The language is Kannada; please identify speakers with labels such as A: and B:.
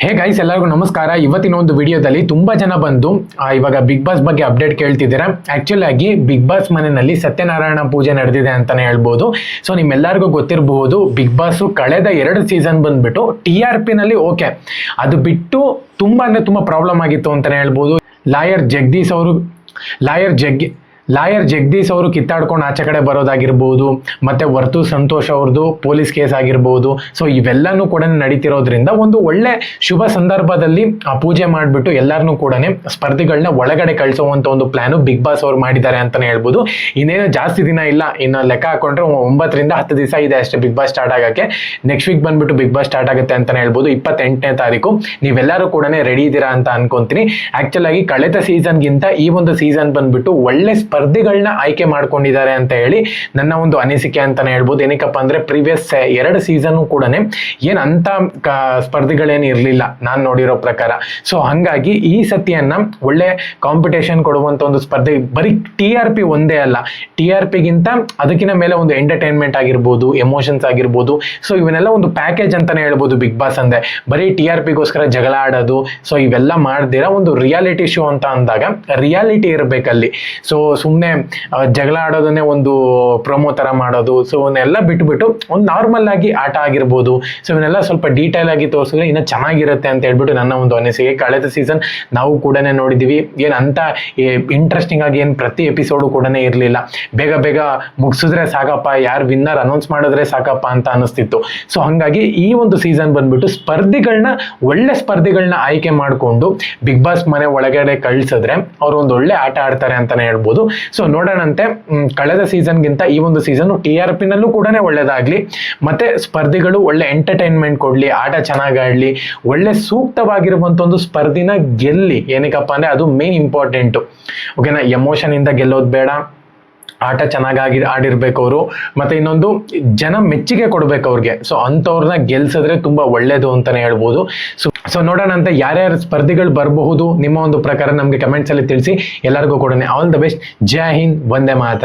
A: ಹೇ ಗೈಸ್ ಎಲ್ಲರಿಗೂ ನಮಸ್ಕಾರ. ಇವತ್ತಿನ ಒಂದು ವಿಡಿಯೋದಲ್ಲಿ ತುಂಬ ಜನ ಬಂದು ಇವಾಗ ಬಿಗ್ ಬಾಸ್ ಬಗ್ಗೆ ಅಪ್ಡೇಟ್ ಕೇಳ್ತಿದ್ದೀರಾ? ಆಕ್ಚುಲ್ ಆಗಿ ಬಿಗ್ ಬಾಸ್ ಮನೆಯಲ್ಲಿ ಸತ್ಯನಾರಾಯಣ ಪೂಜೆ ನಡೆದಿದೆ ಅಂತಲೇ ಹೇಳ್ಬೋದು. ಸೊ ನಿಮ್ಮೆಲ್ಲರಿಗೂ ಗೊತ್ತಿರಬಹುದು ಬಿಗ್ ಬಾಸು ಕಳೆದ ಎರಡು ಸೀಸನ್ ಬಂದ್ಬಿಟ್ಟು ಟಿ ಆರ್ ಪಿನಲ್ಲಿ ಓಕೆ ಅದು ಬಿಟ್ಟು ತುಂಬ ಅಂದರೆ ತುಂಬ ಪ್ರಾಬ್ಲಮ್ ಆಗಿತ್ತು ಅಂತಲೇ ಹೇಳ್ಬೋದು. ಲಾಯರ್ ಜಗದೀಶ್ ಅವರು ಲಾಯರ್ ಜಗ್ ಲಾಯರ್ ಜಗದೀಶ್ ಅವರು ಕಿತ್ತಾಡ್ಕೊಂಡು ಆಚೆ ಕಡೆ ಬರೋದಾಗಿರ್ಬೋದು, ಮತ್ತೆ ವರ್ತು ಸಂತೋಷ್ ಅವ್ರದ್ದು ಪೊಲೀಸ್ ಕೇಸ್ ಆಗಿರ್ಬೋದು. ಸೊ ಇವೆಲ್ಲನೂ ಕೂಡ ನಡೀತಿರೋದ್ರಿಂದ ಒಂದು ಒಳ್ಳೆ ಶುಭ ಸಂದರ್ಭದಲ್ಲಿ ಆ ಪೂಜೆ ಮಾಡಿಬಿಟ್ಟು ಎಲ್ಲರನ್ನೂ ಕೂಡ ಸ್ಪರ್ಧಿಗಳನ್ನ ಒಳಗಡೆ ಕಳಿಸುವಂತ ಒಂದು ಪ್ಲ್ಯಾನು ಬಿಗ್ ಬಾಸ್ ಅವ್ರು ಮಾಡಿದ್ದಾರೆ ಅಂತಾನೆ ಹೇಳ್ಬೋದು. ಇನ್ನೇನು ಜಾಸ್ತಿ ದಿನ ಇಲ್ಲ, ಇನ್ನು ಲೆಕ್ಕ ಹಾಕೊಂಡ್ರೆ ಒಂಬತ್ತರಿಂದ ಹತ್ತು ದಿವಸ ಇದೆ ಅಷ್ಟೇ ಬಿಗ್ ಬಾಸ್ ಸ್ಟಾರ್ಟ್ ಆಗಕ್ಕೆ. ನೆಕ್ಸ್ಟ್ ವೀಕ್ ಬಂದ್ಬಿಟ್ಟು ಬಿಗ್ ಬಾಸ್ ಸ್ಟಾರ್ಟ್ ಆಗುತ್ತೆ ಅಂತಾನೆ ಹೇಳ್ಬೋದು, ಇಪ್ಪತ್ತೆಂಟನೇ ತಾರೀಕು. ನೀವೆಲ್ಲರೂ ಕೂಡ ರೆಡಿ ಇದ್ದೀರಾ ಅಂತ ಅನ್ಕೊಂತೀನಿ. ಆ್ಯಕ್ಚುಲಾಗಿ ಕಳೆದ ಸೀಸನ್ಗಿಂತ ಈ ಒಂದು ಸೀಸನ್ ಬಂದ್ಬಿಟ್ಟು ಒಳ್ಳೆ ಸ್ಪರ್ಧಿಗಳನ್ನ ಆಯ್ಕೆ ಮಾಡ್ಕೊಂಡಿದ್ದಾರೆ ಅಂತ ಹೇಳಿ ನನ್ನ ಒಂದು ಅನಿಸಿಕೆ ಅಂತಾನೆ ಹೇಳ್ಬೋದು. ಏನಕ್ಕಪ್ಪ ಅಂದ್ರೆ ಪ್ರೀವಿಯಸ್ ಎರಡು ಸೀಸನ್ ಕೂಡ ಏನ್ ಅಂತ ಸ್ಪರ್ಧಿಗಳೇನು ಇರಲಿಲ್ಲ ನಾನು ನೋಡಿರೋ ಪ್ರಕಾರ. ಸೊ ಹಂಗಾಗಿ ಈ ಸತಿಯನ್ನ ಒಳ್ಳೆ ಕಾಂಪಿಟೇಷನ್ ಕೊಡುವಂತ ಒಂದು ಸ್ಪರ್ಧೆ, ಬರೀ ಟಿ ಆರ್ ಪಿ ಒಂದೇ ಅಲ್ಲ ಟಿ ಆರ್ ಪಿಗಿಂತ ಅದಕ್ಕಿಂತ ಮೇಲೆ ಒಂದು ಎಂಟರ್ಟೈನ್ಮೆಂಟ್ ಆಗಿರ್ಬೋದು ಎಮೋಷನ್ಸ್ ಆಗಿರ್ಬೋದು. ಸೊ ಇವನ್ನೆಲ್ಲ ಒಂದು ಪ್ಯಾಕೇಜ್ ಅಂತಾನೆ ಹೇಳ್ಬೋದು ಬಿಗ್ ಬಾಸ್ ಅಂದೆ. ಬರೀ ಟಿ ಆರ್ ಪಿಗೋಸ್ಕರ ಜಗಳ ಆಡೋದು ಸೊ ಇವೆಲ್ಲ ಮಾಡ್ದಿರ ಒಂದು ರಿಯಾಲಿಟಿ ಶೋ ಅಂತ ಅಂದಾಗ ರಿಯಾಲಿಟಿ ಇರಬೇಕಲ್ಲಿ. ಸೊ ಸುಮ್ಮನೆ ಜಗಳ ಆಡೋದನ್ನೇ ಒಂದು ಪ್ರೊಮೋ ಥರ ಮಾಡೋದು. ಸೊ ಇವನ್ನೆಲ್ಲ ಬಿಟ್ಬಿಟ್ಟು ಒಂದು ನಾರ್ಮಲ್ ಆಗಿ ಆಟ ಆಗಿರ್ಬೋದು. ಸೊ ಇವನ್ನೆಲ್ಲ ಸ್ವಲ್ಪ ಡೀಟೇಲ್ ಆಗಿ ತೋರಿಸಿದ್ರೆ ಇನ್ನೂ ಚೆನ್ನಾಗಿರುತ್ತೆ ಅಂತ ಹೇಳ್ಬಿಟ್ಟು ನನ್ನ ಒಂದು ಅನಿಸಿಕೆ. ಕಳೆದ ಸೀಸನ್ ನಾವು ಕೂಡ ನೋಡಿದ್ದೀವಿ ಏನು ಅಂತ ಇಂಟ್ರೆಸ್ಟಿಂಗ್ ಆಗಿ ಏನು ಪ್ರತಿ ಎಪಿಸೋಡು ಕೂಡ ಇರಲಿಲ್ಲ. ಬೇಗ ಬೇಗ ಮುಗಿಸಿದ್ರೆ ಸಾಕಪ್ಪ, ಯಾರು ವಿನ್ನರ್ ಅನೌನ್ಸ್ ಮಾಡಿದ್ರೆ ಸಾಕಪ್ಪ ಅಂತ ಅನಿಸ್ತಿತ್ತು. ಸೊ ಹಂಗಾಗಿ ಈ ಒಂದು ಸೀಸನ್ ಬಂದ್ಬಿಟ್ಟು ಸ್ಪರ್ಧಿಗಳನ್ನ ಒಳ್ಳೆ ಸ್ಪರ್ಧಿಗಳನ್ನ ಆಯ್ಕೆ ಮಾಡಿಕೊಂಡು ಬಿಗ್ ಬಾಸ್ ಮನೆ ಒಳಗಡೆ ಕಳ್ಸಿದ್ರೆ ಅವ್ರು ಒಂದು ಒಳ್ಳೆ ಆಟ ಆಡ್ತಾರೆ ಅಂತಾನೆ ಹೇಳ್ಬೋದು. ಸೊ ನೋಡೋಣಂತೆ ಕಳೆದ ಸೀಸನ್ಗಿಂತ ಈ ಒಂದು ಸೀಸನ್ ಟಿ ಆರ್ ಪಿನಲ್ಲೂ ಕೂಡ ಒಳ್ಳೇದಾಗ್ಲಿ. ಮತ್ತೆ ಸ್ಪರ್ಧಿಗಳು ಒಳ್ಳೆ ಎಂಟರ್ಟೈನ್ಮೆಂಟ್ ಕೊಡ್ಲಿ, ಆಟ ಚೆನ್ನಾಗಿ ಆಡ್ಲಿ ಒಳ್ಳೆ ಸೂಕ್ತವಾಗಿರುವಂತ ಒಂದು ಸ್ಪರ್ಧಿನ ಗೆಲ್ಲಿ. ಏನಕ್ಕಪ್ಪ ಅಂದ್ರೆ ಅದು ಮೇನ್ ಇಂಪಾರ್ಟೆಂಟು ಓಕೆನಾ ಎಮೋಷನ್ ಇಂದ ಗೆಲ್ಲೋದು ಬೇಡ. ಆಟ ಚೆನ್ನಾಗಿ ಆಡಿರ್ಬೇಕು ಅವರು. ಮತ್ತೆ ಇನ್ನೊಂದು, ಜನ ಮೆಚ್ಚುಗೆ ಕೊಡ್ಬೇಕು ಅವ್ರಿಗೆ. ಸೊ ಅಂಥವ್ರನ್ನ ಗೆಲ್ಸಿದ್ರೆ ತುಂಬಾ ಒಳ್ಳೇದು ಅಂತಾನೆ ಹೇಳ್ಬೋದು. ಸೊ ಸೊ ನೋಡೋಣ ಅಂತ ಯಾರ್ಯಾರು ಸ್ಪರ್ಧಿಗಳು ಬರಬಹುದು ನಿಮ್ಮ ಒಂದು ಪ್ರಕಾರ ನಮಗೆ ಕಮೆಂಟ್ಸಲ್ಲಿ ತಿಳಿಸಿ. ಎಲ್ಲರಿಗೂ ಕೂಡ ಆಲ್ ದ ಬೆಸ್ಟ್ ಜೈ ಹಿಂದ್ ವಂದೇ ಮಾತ್ರ